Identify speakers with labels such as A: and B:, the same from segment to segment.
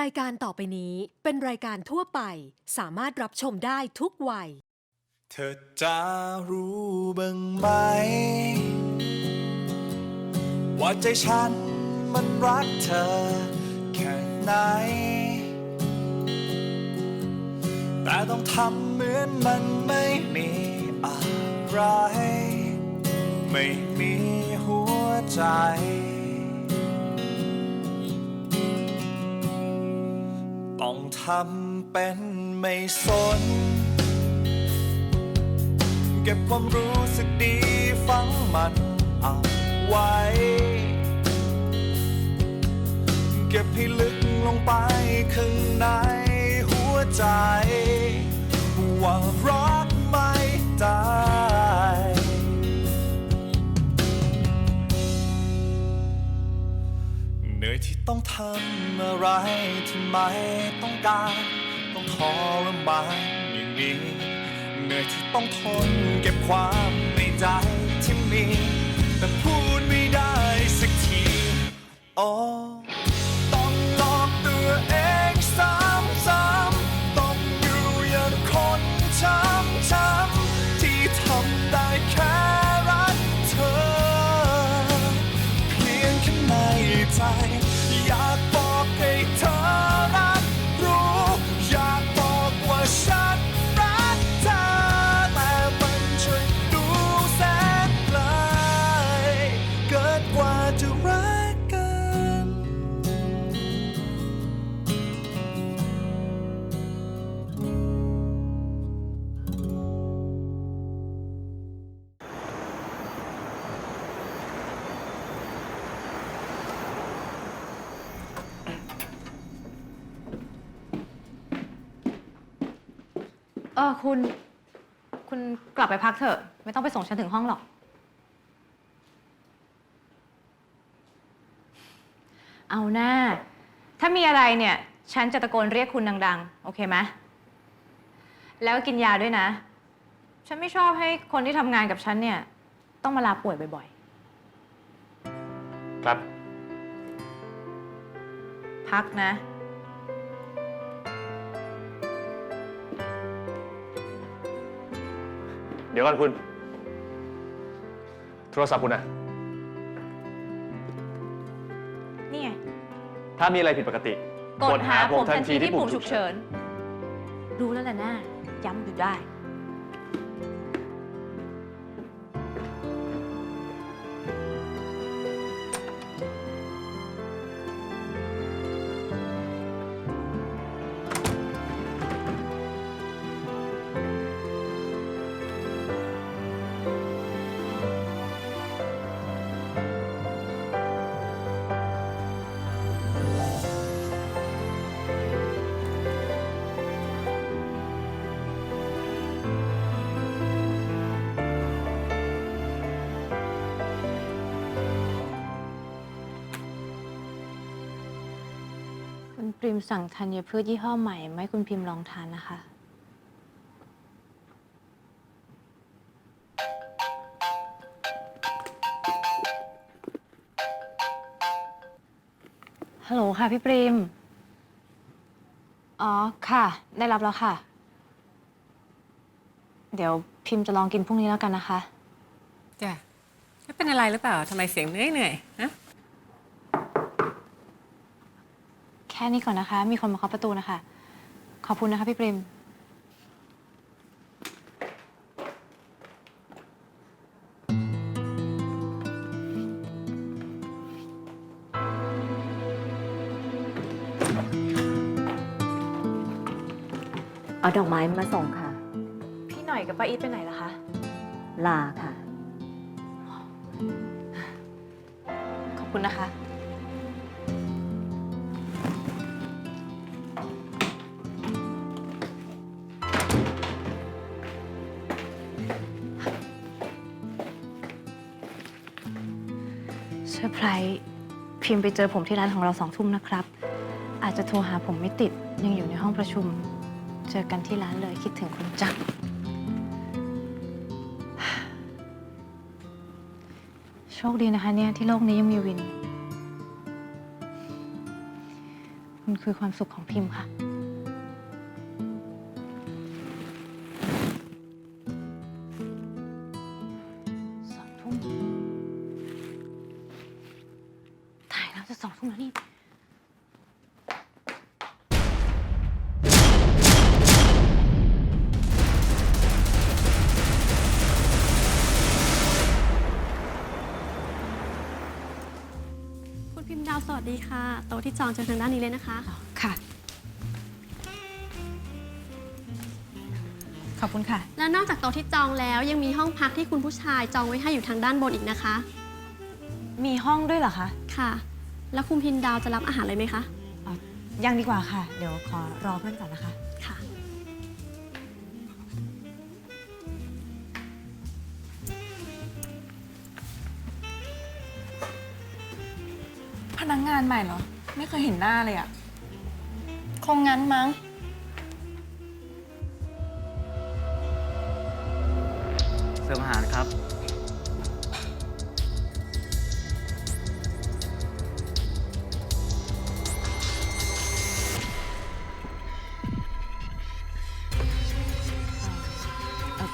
A: รายการต่อไปนี้เป็นรายการทั่วไปสามารถรับชมได้ทุกวัย
B: เธอจะรู้บ้างไหม ว่าใจฉันมันรักเธอแค่ไหน แต่ต้องทำเหมือนมันไม่มีอะไร ไม่มีหัวใจ ต้องทำเป็นไม่สน เก็บความรู้สึกดีฝังมันเอาไว้ เก็บให้ลึกลงไปข้างในหัวใจ ว่ารักไม่ได้ นื่อยที่ต้องทำอะไรที่ไม่ต้องการ ต้องทรมานอย่างนี้เหนื่อยที่ต้องทนเก็บความในใจที่มี แต่พูดไม่ได้สักทีโเออคุ
C: ณ คุณกลับไปพักเถอะ ไม่ต้องไปส่งฉันถึงห้องหรอก เอาหน้า ถ้ามีอะไรเนี่ย ฉันจะตะโกนเรียกคุณดัง ๆ โอเคไหมแล้วกินยาด้วยนะ ฉันไม่ชอบให้คนที่ทำงานกับฉันเนี่ย ต้องมาลาป่วยบ่อย
D: ครับ
C: ๆ พักนะ
D: ดี๋ยวก่อนคุณ โทรศัพท์คุณนะ
C: นี่ไง
D: ถ้ามีอะไรผิดปกติ
C: กดหาผมทันทีที่ปุ่มฉุกเฉิน รู้แล้วแหละนะย้ำอยู่ได้ คุณปริมสั่งธัญพืชยี่ห้อใหม่มาให้คุณพิมพ์ลองทานนะคะ ฮัลโหลค่ะพี่ปริม อ๋อค่ะ ได้รับแล้วค่ะ เดี๋ยวพิมพ์จะลองกินพรุ่งนี้แล้วกันนะคะ
E: จ้ะไม่เป็นอะไรหรือเปล่าทำไมเสียงเหนื่อยเหนื่อยๆฮะ
C: แค่นี้ก่อนนะคะ มีคนมาเคาะประตูนะคะ ขอบคุณนะคะพี่ปริม
F: เอาดอกไม้มาส่งค่ะ
C: พี่หน่อยกับป้าอีทไปไหนล่ะคะ
F: ลาค่ะ
C: ขอบคุณนะคะ พิมพ์ไปเจอผมที่ร้านของเราสองทุ่มนะครับ อาจจะโทรหาผมไม่ติดยังอยู่ในห้องประชุม เจอกันที่ร้านเลยคิดถึงคุณจังโชคดีนะคะเนี่ยที่โลกนี้ยังมีวิน คุณคือความสุขของพิมพ์ค่ะ จะสองทุ่มแล้วนี่
G: คุณพิมพ์ดาวสวัสดีค่ะ โต๊ะที่จองเจอทางด้านนี้เลยนะคะ
C: ค่ะ ขอบคุณค่ะ
G: แล้วนอกจากโต๊ะที่จองแล้วยังมีห้องพักที่คุณผู้ชายจองไว้ให้อยู่ทางด้านบนอีกนะคะ
C: มีห้องด้วยเหรอคะ
G: ค่ะ แล้วคุณพิมพ์ดาวจะรับอาหารเลยไหมคะ
C: อ๋อยังดีกว่าค่ะ เดี๋ยวขอรอเพื่อนก่อนนะคะ
G: ค่ะ
H: พนักงานใหม่เหรอ ไม่เคยเห็นหน้าเลยอะคงงั้นมั้ง
I: เสิร์ฟอาหารครับ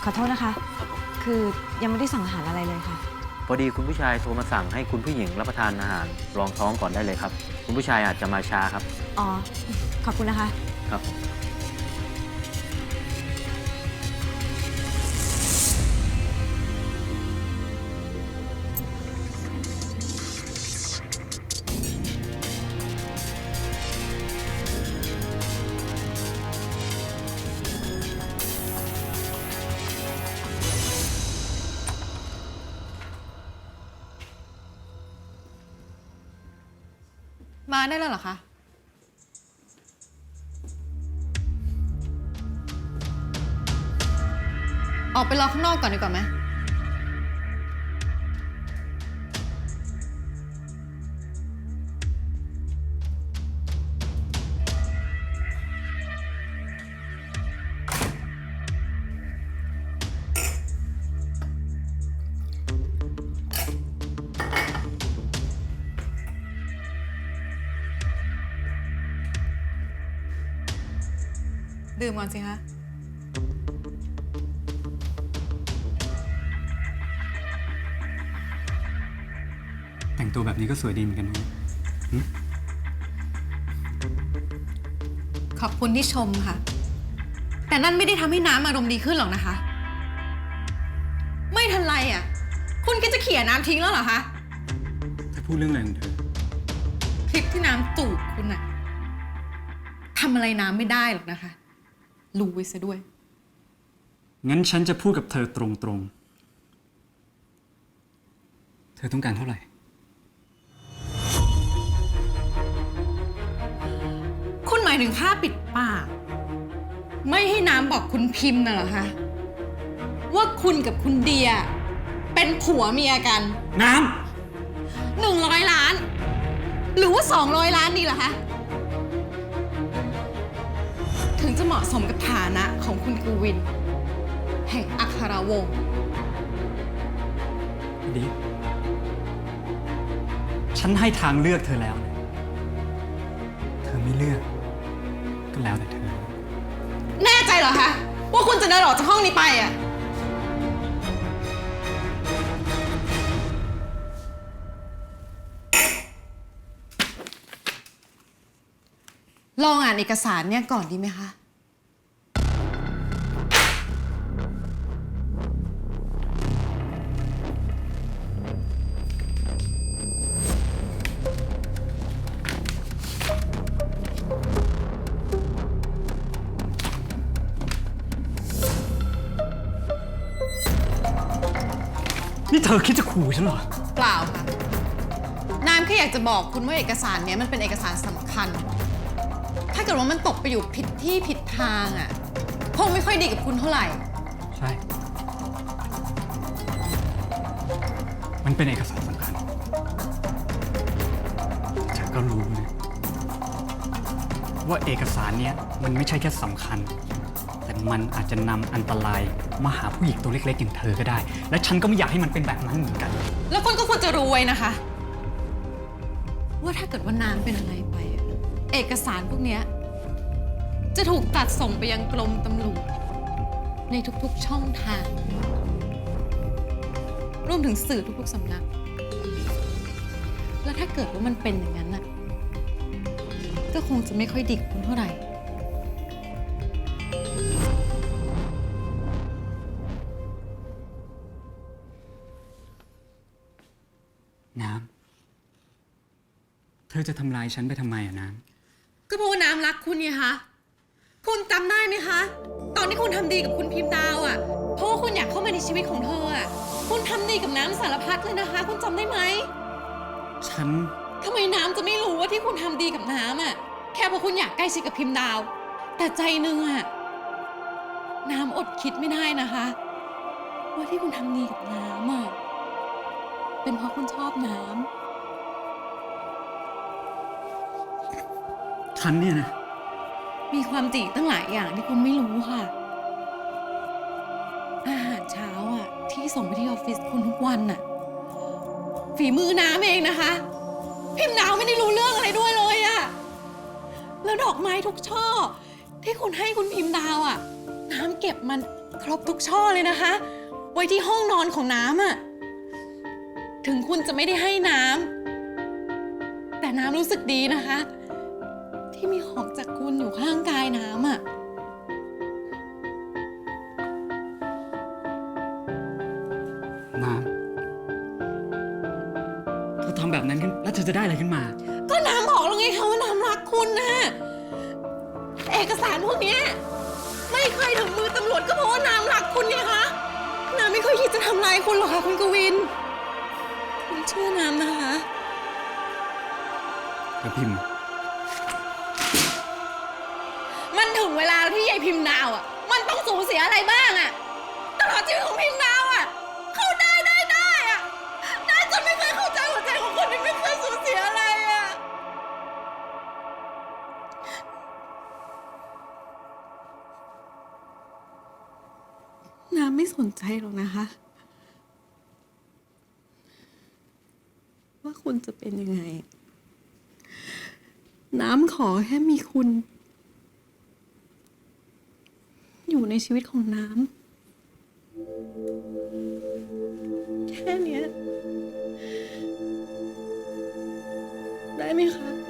C: ขอโทษนะคะ คือยังไม่ได้สั่งอาหารอะไรเลยค่ะ
I: พอดีคุณผู้ชายโทรมาสั่งให้คุณผู้หญิงรับประทานอาหารรองท้องก่อนได้เลยครับ คุณผู้ชายอาจจะมาช้าครับ
C: อ๋อ ขอบคุณนะคะ
I: ครับา
H: นได้แล้วเหรอคะ ออกไปรอข้างนอกก่อนดีกว่าไหม ดื่มก่อนสิคะ
J: แต่งตัวแบบนี้ก็สวยดีเหมือนกันนะ
H: ขอบคุณที่ชมค่ะ แต่นั่นไม่ได้ทำให้น้ำอารมณ์ดีขึ้นหรอกนะคะ ไม่ทันไรอะ คุณก็จะเขี่ยน้ำทิ้งแล้วเหรอคะ
J: ถ้าพูดเรื่องอะไรของเธอ
H: คลิปที่น้ำจูบคุณอะทำอะไรน้ำไม่ได้หรอกนะคะ รู้ไว้ซะด้วย
J: งั้นฉันจะพูดกับเธอตรงๆ เธอต้องการเท่าไหร่
H: คุณหมายถึงค่าปิดปาก ไม่ให้น้ำบอกคุณพิมพ์น่ะเหรอคะ ว่าคุณกับคุณเดีย เป็นผัวเมียกัน
J: น้
H: หนึ่งร้อยล้าน หรือว่าสองร้อยล้านดีเหรอคะถึ งจะเหมาะสมกับฐานะของคุณกวิน แห่งอัครวงศ์ำ
J: ดีฉันให้ทางเลือกเธอแล้วนะเธอไม่เลือก ก็แล้วแต่เธอ
H: แน่ใจเหรอคะ ว่าคุณจะเดินออกจากห้องนี้ไปอะ ลองอ่านเอกสารเนี่ยก่อนดีไหมคะ
J: อคิดจะขู่ฉันเหรอ
H: เปล่าค่ะ น้ำแค่อยากจะบอกคุณว่าเอกสารเนี้ยมันเป็นเอกสารสำคัญ ถ้าเกิดว่ามันตกไปอยู่ผิดที่ผิดทางอะคงไม่ค่อยดีกับคุณเท่าไหร่
J: ใช่ มันเป็นเอกสารสำคัญเธอก็รู้นะว่าเอกสารเนี้ยมันไม่ใช่แค่สำคัญแต่ มันอาจจะนำอันตรายมาหาผู้หญิงตัวเล็กๆอย่างเธอก็ได้ และฉันก็ไม่อยากให้มันเป็นแบบนั้นเหมือนกัน
H: แล้วคุณก็ควรจะรู้ไว้นะคะ ว่าถ้าเกิดว่าน้ำเป็นอะไรไปอะเอกสารพวกเนี้ยจะถูกตัดส่งไปยังกรมตำรวจในทุกๆช่องทาง รวมถึงสื่อทุกๆสำนัก แล้วถ้าเกิดว่ามันเป็นอย่างนั้นน่ะก็คงจะไม่ค่อยดีกับคุณเท่าไหร่
J: น้ำ เธอจะทำลายฉันไปทำไมอะน้
H: ก็เพราะว่าน้ำรักคุณไงคะ คุณจำได้ไหมคะ ตอนที่คุณทำดีกับคุณพิมพ์ดาวอะ่ะเพราะว่าคุณอยากเข้ามาในชีวิตของเธออะ่ะคุณทำดีกับน้ำสารพัดเลยนะคะ คุณจำได้ไหมำ
J: ฉัน
H: ทำไมน้ำจะไม่รู้ว่าที่คุณทำดีกับน้ำอะ่ะแค่เพราะคุณอยากใกล้ชิดกับพิมพ์ดาว แต่ใจหนึงอะ่ะน้ำอดคิดไม่ได้นะคะ ว่าที่คุณทำดีกับน้ำอะ เป็นเพราะคุณชอบน้ำ
J: ฉันเนี่ยนะ
H: มีความจริงตั้งหลายอย่างที่คุณไม่รู้ค่ะ อาหารเช้าอะ ที่ส่งไปที่ออฟฟิศคุณทุกวันน่ะ ฝีมือน้ำเองนะคะ พิมพ์ดาวไม่ได้รู้เรื่องอะไรด้วยเลยอะแล้วดอกไม้ทุกช่อ ที่คุณให้คุณพิมพ์ดาวอะน้ำเก็บมันครบทุกช่อเลยนะคะ ไว้ที่ห้องนอนของน้ำอะ ถึงคุณจะไม่ได้ให้น้ำแต่น้ำรู้สึกดีนะคะ ที่มีของจากคุณอยู่ข้างกายน้ำอะ
J: น้ำเธอทำแบบนั้นขึ้นแล้วเธอจะได้อะไรขึ้นมา
H: ก็น้ำบอกแล้วไงคะว่าน้ำรักคุณนะเอกสารพวกเนี้ยไม่เคยถึงมือตำรวจก็เพราะว่าน้ำรักคุณไงคะน้ำไม่เคยคิดจะทำร้ายคุณหรอกค่ะคุณกวินคุณเชื่อน้ำนะคะ
J: แล้วพิมพ์
H: มันถึงเวลาที่ยายพิมพ์ดาวอะ มันต้องสูญเสียอะไรบ้างอะ ตลอดชีวิตของพิมพ์ดาวอะ เข้าได้ได้ได้อะน่าจะไม่เคยเข้าใจหัวใจของคนที่ไม่เคยสูญเสียอะไรอะ น้ำไม่สนใจหรอกนะคะ ว่า คุณจะเป็นยังไง น้ำขอแค่มีคุณ อยู่ในชีวิตของน้ำแค่นี้ได้ไหมคะ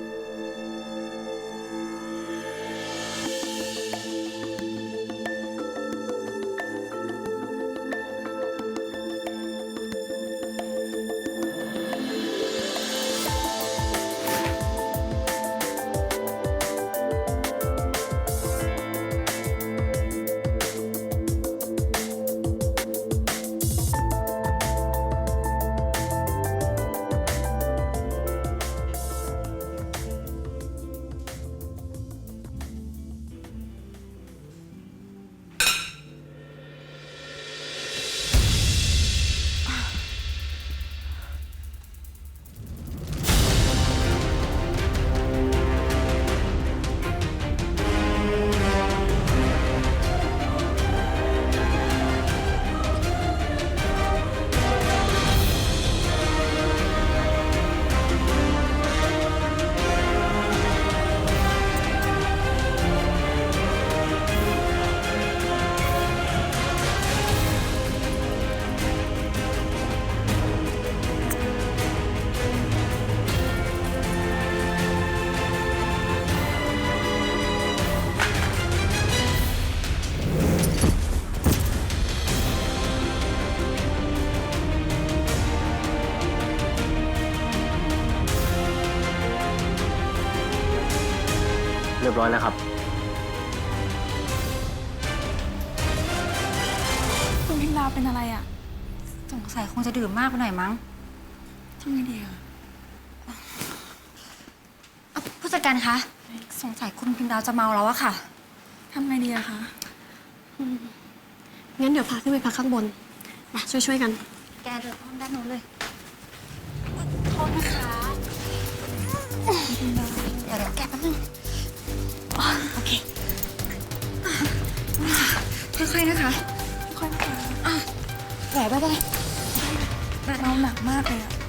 I: รียบร้อยแล้วครับ
G: คุณพิมพ์ดาวเป็นอะไรอะ
C: สงสัยคงจะดื่มมากไปหน่อยมั้ง
G: ทำไงดีอะ
C: ผู้จัดการคะ สงสัยคุณพิมพ์ดาวจะเมาแล้วอะค่ะ
G: ทำไงดีอะคะอืมงั้นเดี๋ยวพาขึ้นไปพักข้างบน มาช่วยๆกัน
C: แกเดินอ้อมด้านโน้นเลยโทษนะคะเดี๋ยวเดี๋ยวแกแป๊บนึงอ๋อ โอเค ค่อยๆนะคะ
G: ค่อยๆนะคะ
C: แหวนไปไป
G: เมาหนักมากเลยอะ